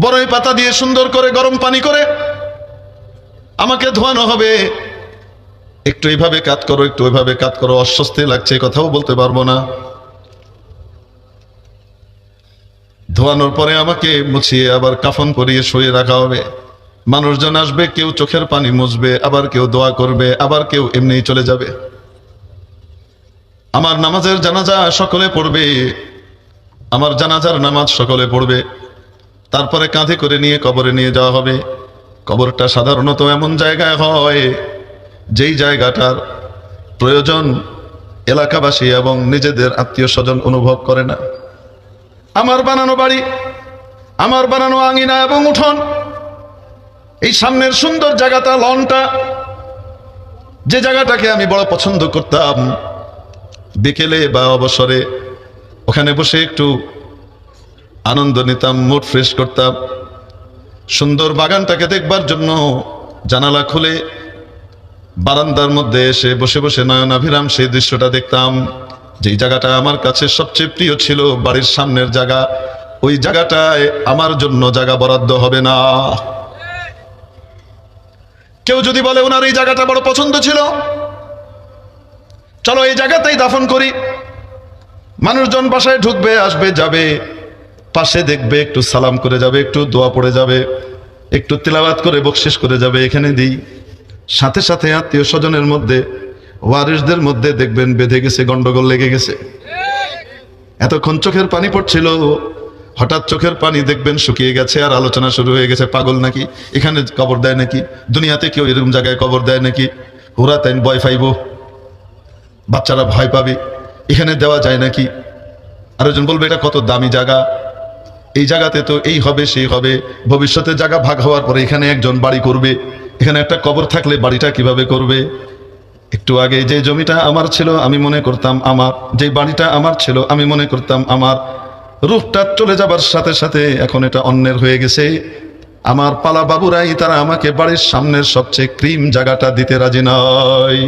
বড়ই পাতা দিয়ে সুন্দর করে গরম পানি করে আমাকে ধোয়ানো হবে। একটু এইভাবে কাজ করো, একটু ওইভাবে কাজ করো, অস্বস্তি লাগছে কথাও বলতে পারব না। ধোয়ানোর পরে আমাকে মুছিয়ে আবার কাফন করিয়ে শুয়ে রাখা হবে। মানুষজন আসবে, কেউ চোখের পানি মুছবে, আবার কেউ দোয়া করবে, আবার কেউ এমনিই চলে যাবে। আমার নামাজের জানাজা সকলে পড়বে, আমার জানাজার নামাজ সকলে পড়বে। তারপরে কাঁধে করে নিয়ে কবরে নিয়ে যাওয়া হবে। কবরটা সাধারণত এমন জায়গায় হয়, যেই জায়গাটার প্রয়োজন এলাকাবাসী এবং নিজেদের আত্মীয় স্বজন অনুভব করে না। আমার বানানো বাড়ি, আমার বানানো আঙিনা এবং উঠোন, এই সামনের সুন্দর জায়গাটা, লনটা, যে জায়গাটাকে আমি বড় পছন্দ করতাম, বিকেলে বা অবসরে ওখানে বসে একটু আনন্দ নিতাম মুড ফ্রেশ করতাম। সুন্দর বাগানটাকে দেখবার জন্য জানালা খুলে বারান্দার মধ্যে এসে বসে বসে নয়নাভিরাম সেই দৃশ্যটা দেখতাম। যেই জায়গাটা আমার কাছে সবচেয়ে প্রিয় ছিল, বাড়ির সামনের জায়গা, ওই জায়গাটায় আমার জন্য জায়গা বরাদ্দ হবে না। কেউ যদি বলে, ওনার এই জায়গাটা বড় পছন্দ ছিল? চলো এই জায়গাতেই দাফন করি। মানুষজন বাসায় ঢুকবে, আসবে, যাবে। পাশে দেখবে, একটু সালাম করে যাবে, একটু দোয়া পড়ে যাবে, একটু তেলাওয়াত করে বকশিস করে যাবে, এখানে দিই। সাথে সাথে আত্মীয় স্বজনের মধ্যে ওয়ারিসদের মধ্যে দেখবেন বেঁধে গেছে, গন্ডগোল লেগে গেছে। এতক্ষণ চোখের পানি পড়ছিল, হঠাৎ চোখের পানি দেখবেন শুকিয়ে গেছে, আর আলোচনা শুরু হয়ে গেছে, পাগল নাকি? এখানে কবর দেয় নাকি? দুনিয়াতে কেউ এরকম জায়গায় কবর দেয় নাকি? ওরা তাই ভয় পাইব। বাচ্চারা ভয় পাবে। এখানে দেওয়া যায় নাকি? আরেকজন বলবে, এটা কত দামি জায়গা? এই জায়গাতে তো এই হবে, সেই হবে। ভবিষ্যতে জায়গা ভাগ হওয়ার পরে এখানে একজন বাড়ি করবে। এখানে একটা কবর থাকলে বাড়িটা কীভাবে করবে? একটু আগে যে জমিটা আমার ছিল, আমি মনে করতাম আমার। যে বাড়িটা আমার ছিল, আমি মনে করতাম আমার। রূপটা চলে যাবার সাথে সাথে এখন এটা অন্যের হয়ে গেছে। আমার পালা বাবুরাই তারা আমাকে বাড়ির সামনের সবচেয়ে ক্রিম জায়গাটা দিতে রাজি নয়।